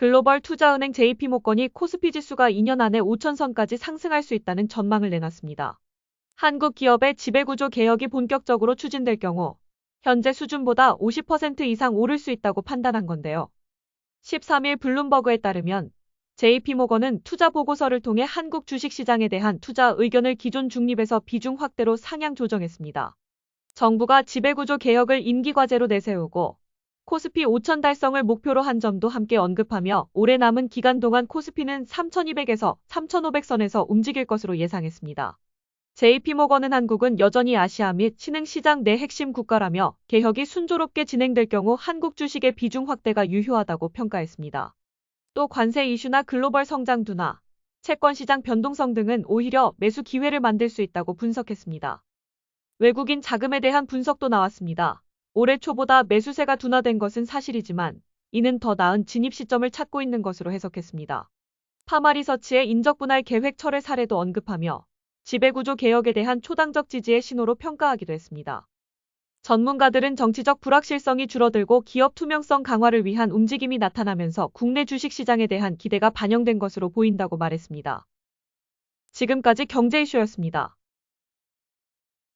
글로벌 투자은행 JP모건이 코스피 지수가 2년 안에 5천선까지 상승할 수 있다는 전망을 내놨습니다. 한국 기업의 지배구조 개혁이 본격적으로 추진될 경우 현재 수준보다 50% 이상 오를 수 있다고 판단한 건데요. 13일 블룸버그에 따르면 JP모건은 투자 보고서를 통해 한국 주식시장에 대한 투자 의견을 기존 중립에서 비중 확대로 상향 조정했습니다. 정부가 지배구조 개혁을 임기과제로 내세우고 코스피 5천 달성을 목표로 한 점도 함께 언급하며 올해 남은 기간 동안 코스피는 3,200에서 3,500선에서 움직일 것으로 예상했습니다. JP모건은 한국은 여전히 아시아 및 신흥시장 내 핵심 국가라며 개혁이 순조롭게 진행될 경우 한국 주식의 비중 확대가 유효하다고 평가했습니다. 또 관세 이슈나 글로벌 성장 둔화, 채권시장 변동성 등은 오히려 매수 기회를 만들 수 있다고 분석했습니다. 외국인 자금에 대한 분석도 나왔습니다. 올해 초보다 매수세가 둔화된 것은 사실이지만 이는 더 나은 진입 시점을 찾고 있는 것으로 해석했습니다. 파마리서치의 인적 분할 계획 철회 사례도 언급하며 지배구조 개혁에 대한 초당적 지지의 신호로 평가하기도 했습니다. 전문가들은 정치적 불확실성이 줄어들고 기업 투명성 강화를 위한 움직임이 나타나면서 국내 주식시장에 대한 기대가 반영된 것으로 보인다고 말했습니다. 지금까지 경제 이슈였습니다.